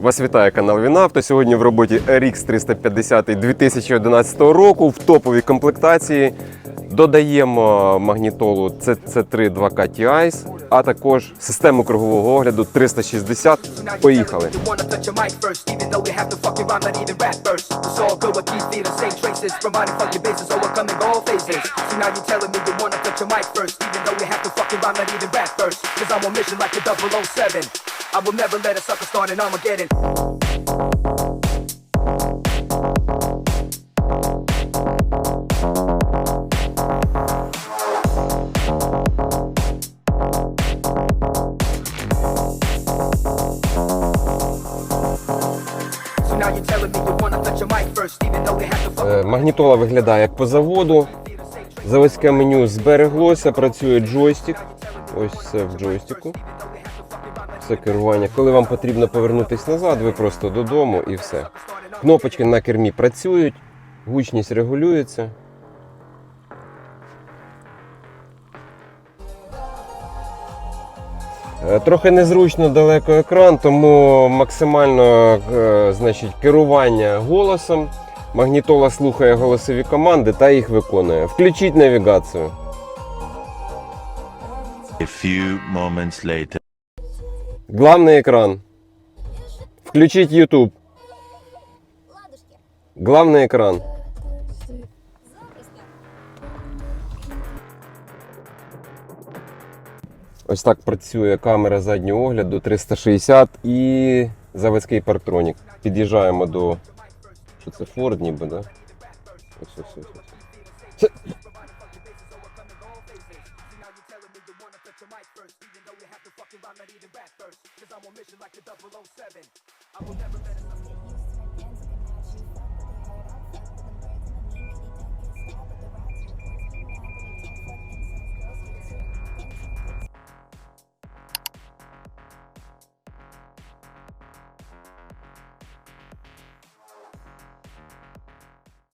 Вас вітає канал Вінавто. Сьогодні в роботі RX 350 2011 року в топовій комплектації. Додаємо магнітолу CC3 2K TIs, а також систему кругового огляду 360. Поїхали. You wanna touch your mic first, even though we have to fucking rhyme, not even rap first. It's all good with these feet, the same traces, providing fucking bases, overcoming all phases. So now you're telling me you wanna touch your mic first, even though we have to fucking rhyme, not even rap first. Cause I'm on mission like the 007. I will never let a sucker start an Armageddon. Е, Магнітола виглядає як по заводу. Заводське меню збереглося, працює джойстик. Ось все в джойстику. Це керування. Коли вам потрібно повернутися назад, ви просто додому і все. Кнопочки на кермі працюють, гучність регулюється. Е, Трохи незручно далеко екран, тому максимально е, значить, керування голосом. Магнітола слухає голосові команди та їх виконує. Включіть навігацію. A few moments later. Главний екран. Включіть YouTube. Главний екран. Ось так працює камера заднього огляду 360 і заводський парктронік. Під'їжджаємо до. Що це Ford ніби, да? Ось ось ось. curse, cause I'm on mission like the 007. I will never let